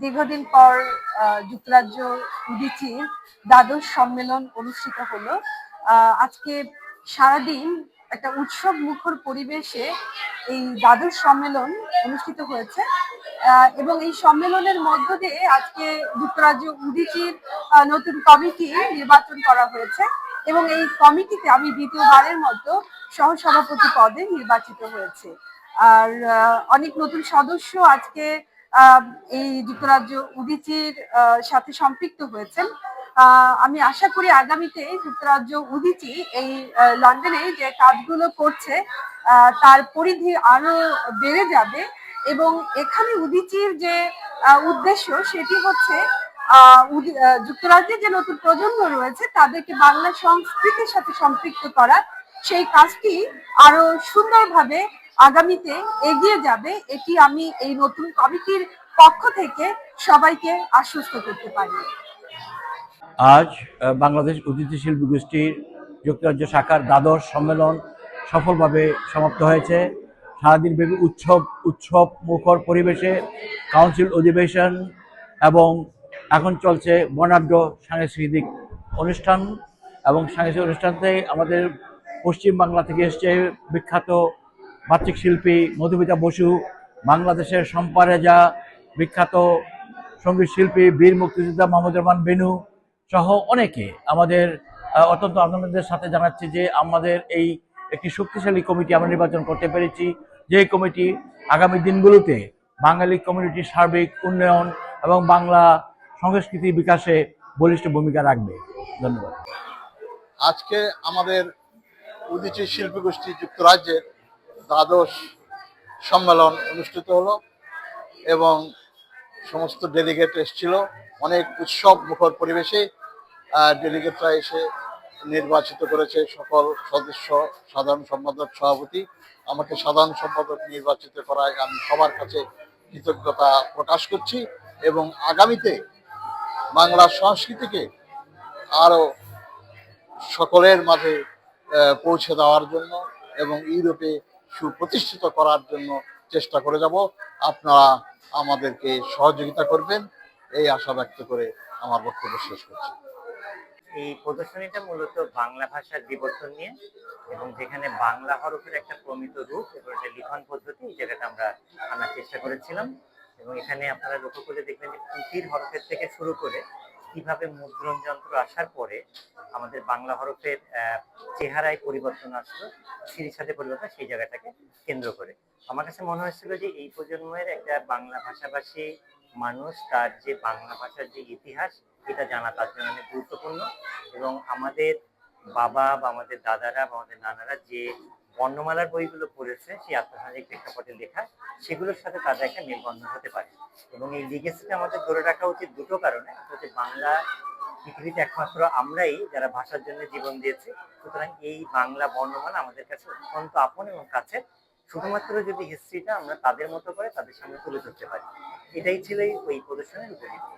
দীর্ঘদিন পর যুক্তরাজ্য উদিচির দ্বাদশ সম্মেলন অনুষ্ঠিত হলো। আজকে সারাদিন একটা উৎসব মুখর পরিবেশে এই দ্বাদশ সম্মেলন অনুষ্ঠিত হয়েছে। এবং এই সম্মেলনের মধ্য দিয়ে আজকে যুক্তরাজ্য উদিচির নতুন কমিটি নির্বাচন করা হয়েছে। এবং এই কমিটিতে আমি দ্বিতীয়বারের মতো সহসভাপতি পদে নির্বাচিত হয়েছে। আর অনেক নতুন সদস্য আজকে এই যুক্তরাজ্য উদিচির সাথে সম্পৃক্ত হয়েছেন। আমি আশা করি আগামীতে যুক্তরাজ্য উদিচি এই লন্ডনে যে কাজগুলো করছে তার পরিধি আরও বেড়ে যাবে এবং এখানে উদিচির যে উদ্দেশ্য সেটি হচ্ছে আহ, উদি- যুক্তরাজ্যে যে নতুন প্রজন্ম রয়েছে তাদেরকে বাংলা সংস্কৃতির সাথে সম্পৃক্ত করা সেই কাজটি আরও সুন্দরভাবে আগামীতে এগিয়ে যাবে, এটি আমি এই নতুন কমিটির পক্ষ থেকে সবাইকে আশ্বস্ত করতে পারি। আজ বাংলাদেশ অতিথি শিল্পী গোষ্ঠীর যুক্তরাজ্য শাখার দ্বাদশ সম্মেলন সফলভাবে সমাপ্ত হয়েছে। সারাদিন ব্যাপী উৎসব উৎসব মুখর পরিবেশে কাউন্সিল অধিবেশন এবং এখন চলছে বর্ণাঢ্য সাংস্কৃতিক অনুষ্ঠান এবং সাংস্কৃতিক অনুষ্ঠানতে আমাদের পশ্চিম বাংলা থেকে এসছে বিখ্যাত বাচিক শিল্পী মধুমিতা বসু, বাংলাদেশের সম্পারেজা, বিখ্যাত সংগীত শিল্পী বীর মুক্তিযোদ্ধা মোহাম্মদ রহমান বেনু সহ অনেকে আমাদের অত্যন্ত আনন্দের সাথে জানাচ্ছি যে আমাদের এই একটি শক্তিশালী কমিটি আমরা নির্বাচন করতে পেরেছি। যে কমিটি আগামী দিনগুলোতে বাঙালি কমিউনিটির সার্বিক উন্নয়ন এবং বাংলা সংস্কৃতি বিকাশে বলিষ্ঠ ভূমিকা রাখবে। ধন্যবাদ। আজকে আমাদের উদিচি শিল্পী গোষ্ঠী যুক্তরাজ্যের দ্বাদশ সম্মেলন অনুষ্ঠিত হলো এবং সমস্ত ডেলিগেট এসেছিল। অনেক উৎসব মুখর পরিবেশে ডেলিগেটরা এসে নির্বাচিত করেছে সকল সদস্য, সাধারণ সম্পাদক, সভাপতি। আমাকে সাধারণ সম্পাদক নির্বাচিত করায় আমি সবার কাছে কৃতজ্ঞতা প্রকাশ করছি এবং আগামীতে বাংলা সংস্কৃতিকে আরও সকলের মাঝে পৌঁছে দেওয়ার জন্য এবং ইউরোপে সুপ্রতিষ্ঠিত করার জন্য চেষ্টা করে যাব। আপনারা আমাদেরকে সহযোগিতা করবেন। এই আশা ব্যক্ত করে আমার বক্তব্য শেষ করছি। এই প্রদর্শনীটা মূলত বাংলা ভাষার বিবর্তন নিয়ে এবং যেখানে বাংলা হরফের একটা প্রমিত রূপ এবং একটা লিখন পদ্ধতি এই জায়গাটা আমরা আনার চেষ্টা করেছিলাম। এবং এখানে আপনারা লক্ষ্য করে দেখবেন যে পুঁথির হরফের থেকে শুরু করে কীভাবে মুদ্রণ যন্ত্র আসার পরে আমাদের বাংলা হরফের চেহারায় পরিবর্তন আসলো, সিঁড়ির সাথে পরিবর্তন সেই জায়গাটাকে কেন্দ্র করে। আমার কাছে মনে হয়েছিল যে এই প্রজন্মের একটা বাংলা ভাষাভাষী মানুষ, তার যে বাংলা ভাষার যে ইতিহাস, এটা জানা তার জন্য অনেক গুরুত্বপূর্ণ এবং আমাদের বাবা বা আমাদের দাদারা বা আমাদের নানারা যে বর্ণমালার বইগুলো পড়েছে, সেই আত্মসামাজিক প্রেক্ষাপটে লেখা, সেগুলোর সাথে তাদের একটা মেলবন্ধন হতে পারে। এবং এই লিগেসিটা আমাদের ধরে রাখা উচিত দুটো কারণে। হচ্ছে বাংলা পৃথিবীতে একমাত্র আমরাই যারা ভাষার জন্য জীবন দিয়েছি। সুতরাং এই বাংলা বর্ণমালা আমাদের কাছে অত্যন্ত আপন এবং কাছে। শুধুমাত্র যদি হিস্ট্রিটা আমরা তাদের মতো করে তাদের সামনে তুলে ধরতে পারি। এটাই ছিল ওই প্রদর্শনের উপনীতি